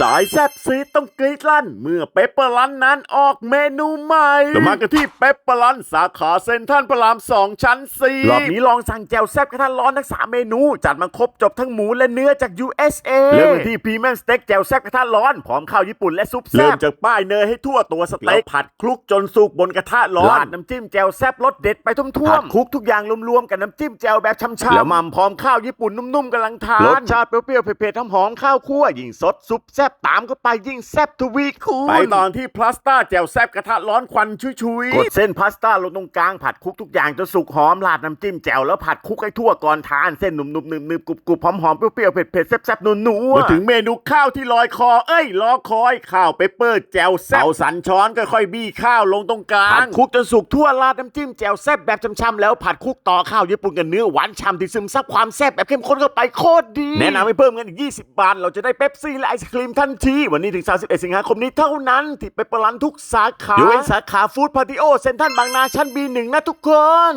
สายแซ่บซีดต้องกรีดลั่น เมื่อเปปเปอร์ลันนั้นออกเมนูใหม่เรามากันที่เปปเปอร์ลันสาขาเซ็นทรัลพระรามสองชั้นสี่รอบนี้ลองสั่งแจ่วแซ่บกระทะร้อนทั้งสามเมนู จัดมาครบจบทั้งหมูและเนื้อจาก USA เริ่มกันที่พรีเมียมสเต็กแจ่วแซ่บกระทะร้อน พร้อมข้าวญี่ปุ่นและซุปแซ่บเริ่มจากป้ายเนยให้ทั่วตัวสเต็กผัดคลุกจนสุกบนกระทะร้อนราดน้ำจิ้มแจ่วแซ่บรสเด็ดไปทุ่มๆผัดคลุกทุกอย่างรวมๆกับน้ำจิ้มแจ่วแบบช่ำๆแล้วมัมพร้อมข้าวญี่ปุ่นนุ่มๆกำลังทานรสชาติเปรี้ยวๆเผ็ดๆหอมๆข้าวคั่วยิ่งสดซุปแซ่บตามเข้าไปยิ่งแซ่บทวีคูณไปตอนที่พลาสต้าแจ่วแซ่บกระทะร้อนควันชุยๆกดเส้นพาสต้าลงตรงกลางผัดคลุกทุกอย่างจนสุกหอมราดน้ำจิ้มแจ่วแล้วผัดคลุกให้ทั่วก่อนทานเส้นหนุ่มๆหนึบๆกรุบๆหอมๆเปรี้ยวๆเผ็ดๆแซ่บๆนัวๆมาถึงเมนูข้าวที่ลอยคอเอ้ยรอคอยข้าวเปปเปอร์แจ่วแซ่บเอาสันช้อนค่อยๆบี้ข้าวลงตรงกลางผัดคลุกจนสุกทั่วราดน้ำจิ้มแจ่วแซ่บแบบช่ำๆแล้วผัดคลุกต่อข้าวญี่ปุ่นกับเนื้อหวานฉ่ำที่ซึมซับความแซ่บแบบเข้มข้นเข้าไปโคตรดี แนะนำให้เพิ่มเงินอีก 20 บาท เราจะได้เป๊ปซี่และไอศครีมทันที วันนี้ถึง 31 สิงหาคมนี้เท่านั้น ที่ไปประลันทุกสาขา ยกเว้นสาขาฟู้ดพาร์ติโอเซ็นทรัลบางนาชั้น B1 นะทุกคน